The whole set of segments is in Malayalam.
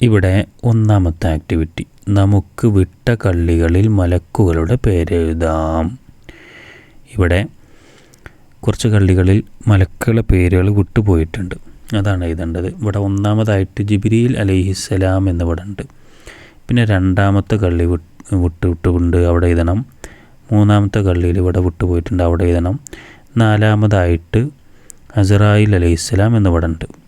ഇവിടെ ഒന്നാമത്തെ ആക്ടിവിറ്റി നമുക്ക് വിട്ട കള്ളികളിൽ മലക്കുകളുടെ പേരെഴുതാം ഇവിടെ കുറച്ച് കള്ളികളിൽ മലക്കുകളുടെ പേരുകൾ വിട്ടുപോയിട്ടുണ്ട്. അതാണ് എഴുതേണ്ടത്. ഇവിടെ ഒന്നാമതായിട്ട് ജിബിരിയിൽ അലൈഹിസ്സലാം എന്നിവിടെ ഉണ്ട്. പിന്നെ രണ്ടാമത്തെ കള്ളി വിട്ട് വിട്ടുകൊണ്ട് അവിടെ എഴുതണം. മൂന്നാമത്തെ കള്ളിയിൽ ഇവിടെ വിട്ടുപോയിട്ടുണ്ട്. അവിടെ എഴുതണം. നാലാമതായിട്ട് അസറായിൽ അലൈഹിസ്സലാം എന്നിവിടെ ഉണ്ട്.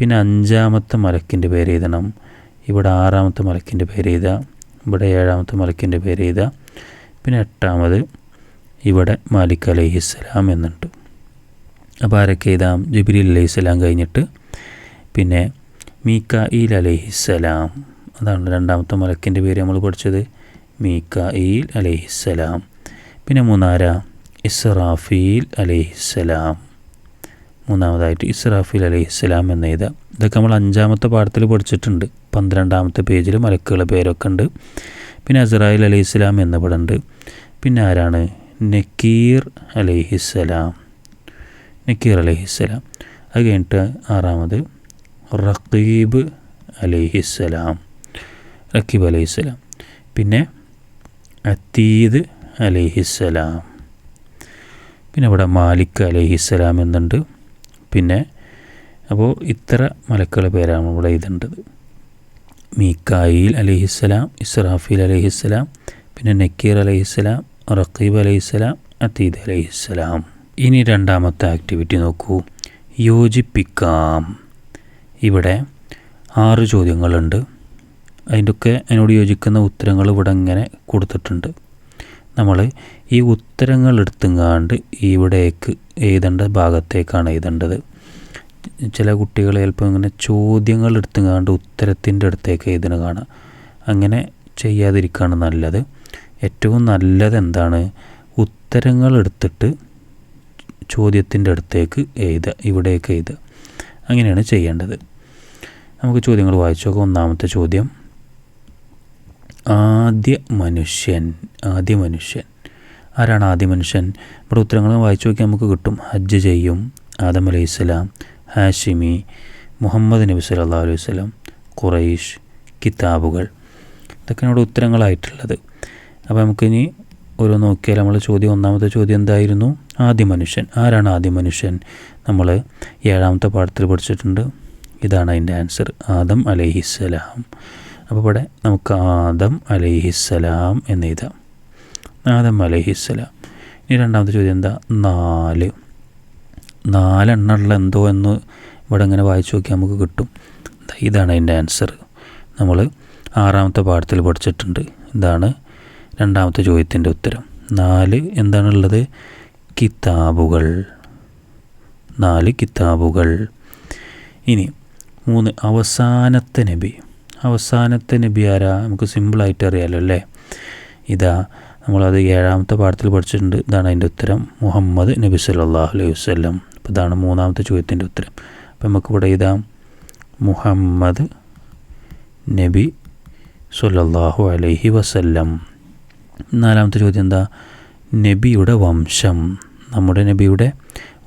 പിന്നെ അഞ്ചാമത്തെ മലക്കിന്റെ പേര് എഴുതണം ഇവിടെ ആറാമത്തെ മലക്കിന്റെ പേര് എഴുതുക ഇവിടെ ഏഴാമത്തെ മലക്കിന്റെ പേര് എഴുതുക പിന്നെ എട്ടാമത് ഇവിടെ മാലിക് അലൈഹിസ്സലാം എന്നുണ്ട്. അപ്പോൾ ആരൊക്കെ എഴുതാം? ജിബിരി അലൈഹിസ്സലാം കഴിഞ്ഞിട്ട് പിന്നെ മീക്കായിൽ അലൈഹിസ്സലാം അതാണ് രണ്ടാമത്തെ മലക്കിന്റെ പേര് നമ്മൾ പഠിച്ചത്. മീക്കായിൽ അലൈഹിസ്സലാം പിന്നെ മൂന്നാര? ഇസ്റാഫീൽ അലൈഹിസ്സലാം മൂന്നാമതായിട്ട് ഇസ്രാഫിൽ അലൈഹി ഇസ്ലാം എന്ന് ഇതൊക്കെ നമ്മൾ അഞ്ചാമത്തെ പാഠത്തിൽ പഠിച്ചിട്ടുണ്ട്. പന്ത്രണ്ടാമത്തെ പേജിൽ മലക്കുകളുടെ പേരൊക്കെ ഉണ്ട്. പിന്നെ അസറായിൽ അലൈഹി ഇസ്ലാം എന്ന ഉണ്ട്. പിന്നെ ആരാണ്? നക്കീർ അലൈഹിസ്സലാം നക്കീർ അലൈഹിസ്സലാം അത് കഴിഞ്ഞിട്ട് ആറാമത് റഖീബ് അലൈഹിസ്സലാം റക്കീബ് അലൈഹിസ്സലാം പിന്നെ അത്തീദ് അലൈഹിസ്സലാം പിന്നെ ഇവിടെ മാലിക് അലൈഹിസ്സലാം എന്നുണ്ട്. പിന്നെ അപ്പോൾ ഇത്ര മലക്കുകളുടെ പേരാണ് ഇവിടെ എഴുതേണ്ടത്. മീക്കായിൽ അലഹിസ്സലാം ഇസ്രാഫീൽ അലഹിസ്സലാം പിന്നെ നക്കീർ അലഹിസ്സലാം റഖീബ് അലഹിസ്സലാം അതീദ് അലഹിസ്സലാം. ഇനി രണ്ടാമത്തെ ആക്ടിവിറ്റി നോക്കൂ. യോജിപ്പിക്കാം. ഇവിടെ ആറ് ചോദ്യങ്ങളുണ്ട്. അതിന്റെയൊക്കെ അതിനോട് യോജിക്കുന്ന ഉത്തരങ്ങൾ ഇവിടെ ഇങ്ങനെ കൊടുത്തിട്ടുണ്ട്. നമ്മൾ ഈ ഉത്തരങ്ങൾ എടുത്തുങ്ങാണ്ട് ഇവിടേക്ക് എഴുതേണ്ട ഭാഗത്തേക്കാണ് എഴുതേണ്ടത്. ചില കുട്ടികൾ ചിലപ്പോൾ ഇങ്ങനെ ചോദ്യങ്ങൾ എടുത്തുങ്ങാണ്ട് ഉത്തരത്തിന്റെ അടുത്തേക്ക് എഴുതുന്ന കാണാം. അങ്ങനെ ചെയ്യാതിരിക്കുകയാണ് നല്ലത്. ഏറ്റവും നല്ലത് എന്താണ്? ഉത്തരങ്ങൾ എടുത്തിട്ട് ചോദ്യത്തിന്റെ അടുത്തേക്ക് എഴുതുക ഇവിടേക്ക് എഴുതുക. അങ്ങനെയാണ് ചെയ്യേണ്ടത്. നമുക്ക് ചോദ്യങ്ങൾ വായിച്ചു നോക്കാം. ഒന്നാമത്തെ ചോദ്യം. ആദ്യ മനുഷ്യൻ ആദ്യ മനുഷ്യൻ. ആരാണ് ആദ്യ മനുഷ്യൻ? ഇവിടെ ഉത്തരങ്ങൾ വായിച്ചു നോക്കിയാൽ നമുക്ക് കിട്ടും. ഹജ്ജ് ചെയ്യും. ആദം അലൈഹി സ്വലാം ഹാഷിമി മുഹമ്മദ് നബി സല്ലാ അലൈഹി സ്വലം ഖുറൈഷ് കിതാബുകൾ. ഇതൊക്കെയാണ് ഇവിടെ ഉത്തരങ്ങളായിട്ടുള്ളത്. അപ്പോൾ നമുക്കിനി ഓരോ നോക്കിയാൽ നമ്മൾ ചോദ്യം ഒന്നാമത്തെ ചോദ്യം എന്തായിരുന്നു? ആദ്യ മനുഷ്യൻ. ആരാണ് ആദ്യ മനുഷ്യൻ? നമ്മൾ ഏഴാമത്തെ പാഠത്തിൽ പഠിച്ചിട്ടുണ്ട്. ഇതാണ് അതിന്റെ ആൻസർ. ആദം അലൈഹിസ്സലാം അപ്പോൾ ഇവിടെ നമുക്ക് ആദം അലൈഹിസ്സലാം എന്ന് എഴുതാം. ആദം അലൈഹിസ്സലാം ഇനി രണ്ടാമത്തെ ചോദ്യം എന്താ? നാല്. നാലെണ്ണമുള്ള എന്തോ എന്ന് ഇവിടെ ഇങ്ങനെ വായിച്ചു നോക്കിയാൽ നമുക്ക് കിട്ടും. ഇതാണ് അതിന്റെ ആൻസർ നമ്മൾ ആറാമത്തെ പാഠത്തിൽ പഠിച്ചിട്ടുണ്ട്. ഇതാണ് രണ്ടാമത്തെ ചോദ്യത്തിന്റെ ഉത്തരം. നാല് എന്താണുള്ളത്? കിതാബുകൾ. നാല് കിതാബുകൾ. ഇനി മൂന്ന് അവസാനത്തെ നബി. അവസാനത്തെ നബി ആരാ? നമുക്ക് സിമ്പിളായിട്ട് അറിയാമല്ലോ അല്ലേ? ഇതാ നമ്മളത് ഏഴാമത്തെ പാഠത്തിൽ പഠിച്ചിട്ടുണ്ട്. ഇതാണ് അതിന്റെ ഉത്തരം. മുഹമ്മദ് നബി സല്ലാഹു അലൈഹി വസ്ലം അപ്പോൾ ഇതാണ് മൂന്നാമത്തെ ചോദ്യത്തിന്റെ ഉത്തരം. അപ്പോൾ നമുക്കിവിടെ ഇതാ മുഹമ്മദ് നബി സല്ലാഹു അലൈഹി വസല്ലം. നാലാമത്തെ ചോദ്യം എന്താ? നബിയുടെ വംശം. നമ്മുടെ നബിയുടെ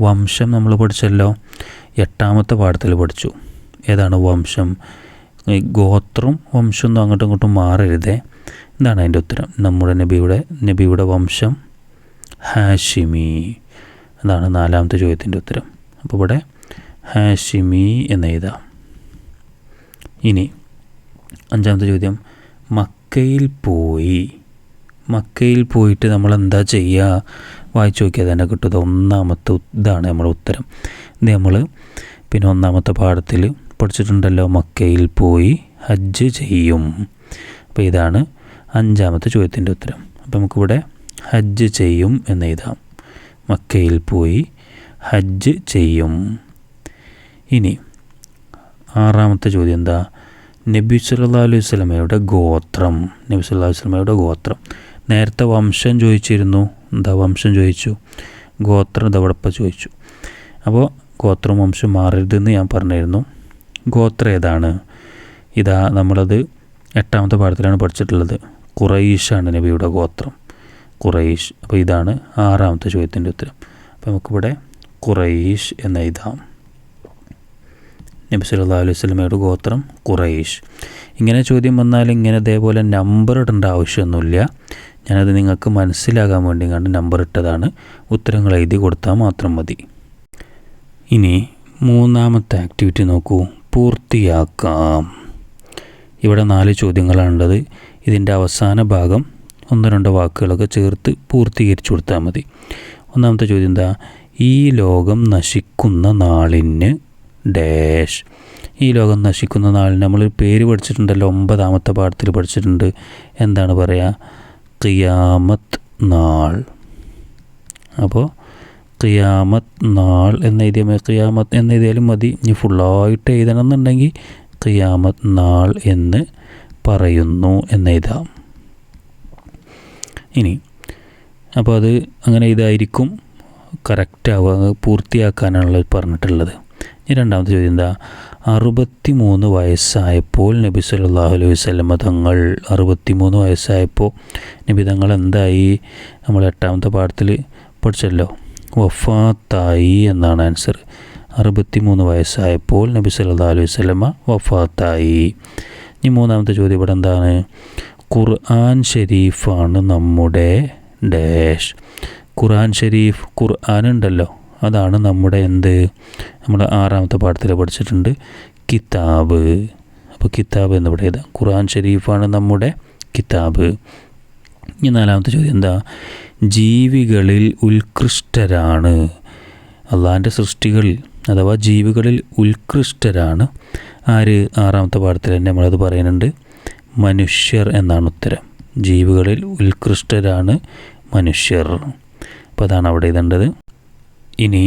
വംശം നമ്മൾ പഠിച്ചല്ലോ. എട്ടാമത്തെ പാഠത്തിൽ പഠിച്ചു. ഏതാണ് വംശം? ഗോത്രം വംശമൊന്നും അങ്ങോട്ടും ഇങ്ങോട്ടും മാറരുതേ. എന്താണ് അതിന്റെ ഉത്തരം. നമ്മുടെ നബിയുടെ നബിയുടെ വംശം ഹാഷിമി അതാണ് നാലാമത്തെ ചോദ്യത്തിന്റെ ഉത്തരം. അപ്പോൾ ഇവിടെ ഹാഷിമി എന്ന് എഴുതാം. ഇനി അഞ്ചാമത്തെ ചോദ്യം. മക്കയിൽ പോയി. മക്കയിൽ പോയിട്ട് നമ്മൾ എന്താ ചെയ്യുക? വായിച്ചു നോക്കിയാൽ തന്നെ കിട്ടുന്നത് ഒന്നാമത്തെ ഇതാണ് നമ്മുടെ ഉത്തരം. ഇത് നമ്മൾ പിന്നെ ഒന്നാമത്തെ പാഠത്തിൽ പഠിച്ചിട്ടുണ്ടല്ലോ. മക്കയിൽ പോയി ഹജ്ജ് ചെയ്യും. അപ്പോൾ ഇതാണ് അഞ്ചാമത്തെ ചോദ്യത്തിന്റെ ഉത്തരം. അപ്പോൾ നമുക്കിവിടെ ഹജ്ജ് ചെയ്യും എന്ന് എഴുതാം. മക്കയിൽ പോയി ഹജ്ജ് ചെയ്യും. ഇനി ആറാമത്തെ ചോദ്യം എന്താ? നബി സല്ലാ അലൈഹി സ്വലമയുടെ ഗോത്രം. നബി സല്ലാ അലൈഹി സ്വലമയുടെ ഗോത്രം. നേരത്തെ വംശം ചോദിച്ചിരുന്നു. എന്താ വംശം ചോദിച്ചു? ഗോത്രം ദവടപ്പ ചോദിച്ചു? അപ്പോൾ ഗോത്രം വംശം മാറരുതെന്ന് ഞാൻ പറഞ്ഞിരുന്നു. ഗോത്രം ഏതാണ്? ഇതാ നമ്മളത് എട്ടാമത്തെ പാഠത്തിലാണ് പഠിച്ചിട്ടുള്ളത്. ഖുറൈഷാണ് നബിയുടെ ഗോത്രം. ഖുറൈഷ് അപ്പോൾ ഇതാണ് ആറാമത്തെ ചോദ്യത്തിന്റെ ഉത്തരം. അപ്പോൾ നമുക്കിവിടെ ഖുറൈഷ് എന്ന എഴുതാം നബി സല്ലാ അലൈഹി സ്വലമയുടെ ഗോത്രം ഖുറൈഷ് ഇങ്ങനെ ചോദ്യം വന്നാൽ ഇങ്ങനെ ഇതേപോലെ നമ്പർ ഇടേണ്ട ആവശ്യമൊന്നുമില്ല. ഞാനത് നിങ്ങൾക്ക് മനസ്സിലാകാൻ വേണ്ടി കണ്ട് നമ്പർ ഇട്ടതാണ്. ഉത്തരങ്ങൾ എഴുതി കൊടുത്താൽ മാത്രം മതി. ഇനി മൂന്നാമത്തെ ആക്ടിവിറ്റി നോക്കൂ. പൂർത്തിയാക്കാം. ഇവിടെ നാല് ചോദ്യങ്ങളാണുള്ളത്. ഇതിന്റെ അവസാന ഭാഗം ഒന്ന് രണ്ട് വാക്കുകളൊക്കെ ചേർത്ത് പൂർത്തീകരിച്ചു കൊടുത്താൽ മതി. ഒന്നാമത്തെ ചോദ്യം എന്താ? ഈ ലോകം നശിക്കുന്ന നാളിന് ഡാഷ്. ഈ ലോകം നശിക്കുന്ന നാളിന് നമ്മൾ പേര് പഠിച്ചിട്ടുണ്ടല്ലോ ഒമ്പതാമത്തെ പാഠത്തിൽ പഠിച്ചിട്ടുണ്ട്. എന്താണ് പറയുക ഖിയാമത്ത് നാൾ. അപ്പോൾ ഖിയാമത്ത് നാൾ എന്ന് എഴുതിയാൽ ഖിയാമത്ത് എന്ന് എഴുതിയാലും മതി. ഇനി ഫുള്ളായിട്ട് എഴുതണം എന്നുണ്ടെങ്കിൽ ഖിയാമത്ത് നാൾ എന്ന് പറയുന്നു എന്നെഴുതാം ഇനി അപ്പോൾ അത് അങ്ങനെ ഇതായിരിക്കും. കറക്റ്റാവുക പൂർത്തിയാക്കാനാണല്ലോ പറഞ്ഞിട്ടുള്ളത്. ഇനി രണ്ടാമത്തെ ചോദ്യം എന്താ? അറുപത്തി മൂന്ന് വയസ്സായപ്പോൾ നബി സല്ലാഹു അലൈഹി വസ്ലമ തങ്ങൾ അറുപത്തി മൂന്ന് വയസ്സായപ്പോൾ നബി തങ്ങൾ എന്തായി? നമ്മൾ എട്ടാമത്തെ പാഠത്തിൽ പഠിച്ചല്ലോ. വഫാത്തായി എന്നാണ് ആൻസർ. അറുപത്തി മൂന്ന് വയസ്സായപ്പോൾ നബി സല്ലാ അലൈഹി വസ്ലമ വഫാത്തായി. ഇനി മൂന്നാമത്തെ ചോദ്യം ഇവിടെ എന്താണ്? ഖുർആൻ ഷെരീഫാണ് നമ്മുടെ ഡാഷ് ഖുർആൻ ഷെരീഫ് ഖുർആൻ ഉണ്ടല്ലോ. അതാണ് നമ്മുടെ എന്ത്? നമ്മൾ ആറാമത്തെ പാഠത്തിൽ പഠിച്ചിട്ടുണ്ട് കിതാബ്. അപ്പോൾ കിതാബ് എന്ന് പറയുന്നത് ഖുർആൻ ഷെരീഫാണ് നമ്മുടെ കിതാബ്. ഇനി നാലാമത്തെ ചോദ്യം എന്താ? ജീവികളിൽ ഉത്കൃഷ്ടരാണ്. അള്ളാഹാന്റെ സൃഷ്ടികളിൽ അഥവാ ജീവികളിൽ ഉത്കൃഷ്ടരാണ്. ആര് ആറാമത്തെ പാഠത്തിൽ തന്നെ നമ്മളത് പറയുന്നുണ്ട്? മനുഷ്യർ എന്നാണ് ഉത്തരം. ജീവികളിൽ ഉത്കൃഷ്ടരാണ് മനുഷ്യർ. അപ്പോൾ അതാണ് അവിടെ ഇതേണ്ടത് ഇനി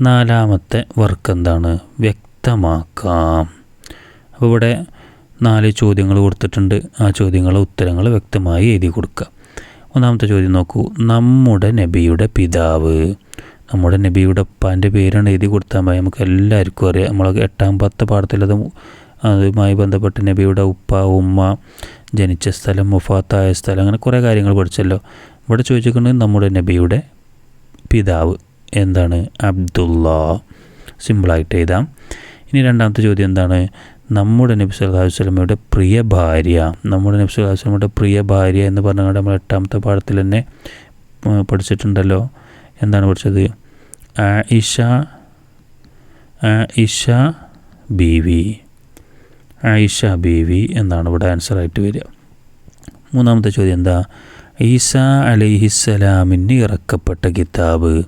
നാലാമത്തെ വർക്ക് എന്താണ്? വ്യക്തമാക്കാം. അപ്പോൾ ഇവിടെ നാല് ചോദ്യങ്ങൾ കൊടുത്തിട്ടുണ്ട്. ആ ചോദ്യങ്ങളെ ഉത്തരങ്ങൾ വ്യക്തമായി എഴുതി കൊടുക്കുക. ഒന്നാമത്തെ ചോദ്യം നോക്കൂ. നമ്മുടെ നബിയുടെ പിതാവ്. നമ്മുടെ നബിയുടെ ഉപ്പാന്റെ പേരാണ് എഴുതി കൊടുത്താൽ മതി. നമുക്ക് എല്ലാവർക്കും അറിയാം. നമ്മൾ എട്ടാം പത്ത് പാഠത്തിലത് അതുമായി ബന്ധപ്പെട്ട് നബിയുടെ ഉപ്പ ഉമ്മ ജനിച്ച സ്ഥലം മുഫാത്തായ സ്ഥലം അങ്ങനെ കുറേ കാര്യങ്ങൾ പഠിച്ചല്ലോ. ഇവിടെ ചോദിച്ചിരിക്കുന്നത് നമ്മുടെ നബിയുടെ പിതാവ് എന്താണ്? അബ്ദുള്ള. സിമ്പിളായിട്ട് എഴുതാം. ഇനി രണ്ടാമത്തെ ചോദ്യം എന്താണ്? നമ്മുടെ നബി സല്ലല്ലാഹു വസ്ലമയുടെ പ്രിയ ഭാര്യ. നമ്മുടെ നബി സല്ലല്ലാഹു വസ്ലമയുടെ പ്രിയ ഭാര്യ എന്ന് പറഞ്ഞാൽ നമ്മൾ എട്ടാമത്തെ പാഠത്തിൽ തന്നെ പഠിച്ചിട്ടുണ്ടല്ലോ. എന്താണ് പഠിച്ചത്? ആയിഷ ആയിഷ ബീവി. ആയിഷ ബീവി എന്നാണ് ഇവിടെ ആൻസർ ആയിട്ട് വരിക. മൂന്നാമത്തെ ചോദ്യം എന്താ? ഈസ അലൈഹിസ്സലാമിന് ഇറക്കപ്പെട്ട കിതാബ്.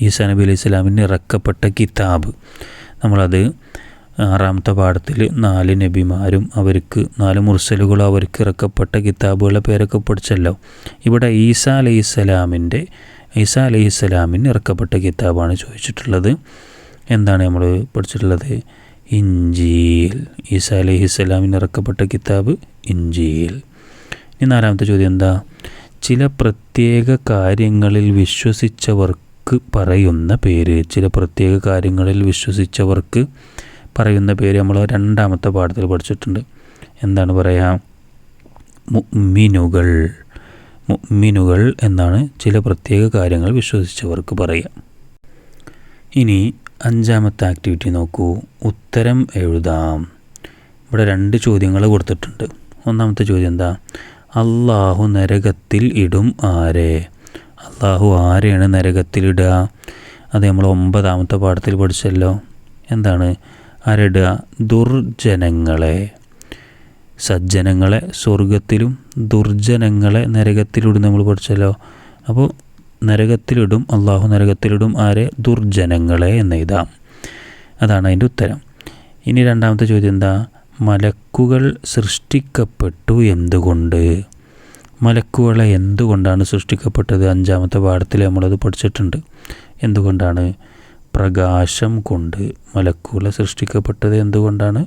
ഈസ നബി അലൈഹി സ്വലാമിന് ഇറക്കപ്പെട്ട കിതാബ്. നമ്മളത് ആറാമത്തെ പാഠത്തിൽ നാല് നബിമാരും അവർക്ക് നാല് മുർസലുകളും അവർക്ക് ഇറക്കപ്പെട്ട കിതാബുകളുടെ പേരൊക്കെ പഠിച്ചല്ലോ. ഇവിടെ ഈസ അലൈഹി സ്വലാമിന്റെ ഈസ അലൈഹി സ്വലാമിന് ഇറക്കപ്പെട്ട കിതാബാണ് ചോദിച്ചിട്ടുള്ളത്. എന്താണ് നമ്മൾ പഠിച്ചിട്ടുള്ളത്? ഇഞ്ചീൽ. ഈസ അലൈഹി സ്വലാമിന് ഇറക്കപ്പെട്ട കിതാബ് ഇഞ്ചീൽ. ഇനി നാലാമത്തെ ചോദ്യം എന്താ? ചില പ്രത്യേക കാര്യങ്ങളിൽ വിശ്വസിച്ചവർക്ക് പറയുന്ന പേര്. ചില പ്രത്യേക കാര്യങ്ങളിൽ വിശ്വസിച്ചവർക്ക് പറയുന്ന പേര് നമ്മൾ രണ്ടാമത്തെ പാഠത്തിൽ പഠിച്ചിട്ടുണ്ട്. എന്താണ് പറയുക മുഅ്മിനുകൾ. മുഅ്മിനുകൾ എന്നാണ് ചില പ്രത്യേക കാര്യങ്ങൾ വിശ്വസിച്ചവർക്ക് പറയുക ഇനി അഞ്ചാമത്തെ ആക്ടിവിറ്റി നോക്കൂ. ഉത്തരം എഴുതാം. ഇവിടെ രണ്ട് ചോദ്യങ്ങൾ കൊടുത്തിട്ടുണ്ട്. ഒന്നാമത്തെ ചോദ്യം എന്താ? അള്ളാഹു നരകത്തിൽ ഇടും ആരെ? അള്ളാഹു ആരെയാണ് നരകത്തിലിടുക അത് നമ്മൾ ഒമ്പതാമത്തെ പാഠത്തിൽ പഠിച്ചല്ലോ. എന്താണ്? ആരിടുക ദുർജനങ്ങളെ. സജ്ജനങ്ങളെ സ്വർഗത്തിലും ദുർജനങ്ങളെ നരകത്തിലിടും നമ്മൾ പഠിച്ചല്ലോ. അപ്പോൾ നരകത്തിലിടും അള്ളാഹു നരകത്തിലിടും ആരെ? ദുർജനങ്ങളെ എന്ന് എഴുതാം അതാണ് അതിന്റെ ഉത്തരം. ഇനി രണ്ടാമത്തെ ചോദ്യം എന്താ? മലക്കുകൾ സൃഷ്ടിക്കപ്പെട്ടു എന്തുകൊണ്ട്? മലക്കുകളെ എന്തുകൊണ്ടാണ് സൃഷ്ടിക്കപ്പെട്ടത്? അഞ്ചാമത്തെ പാഠത്തിൽ നമ്മളത് പഠിച്ചിട്ടുണ്ട്. എന്തുകൊണ്ടാണ്? പ്രകാശം കൊണ്ട് മലക്കുകളെ സൃഷ്ടിക്കപ്പെട്ടത് എന്തുകൊണ്ടാണ്?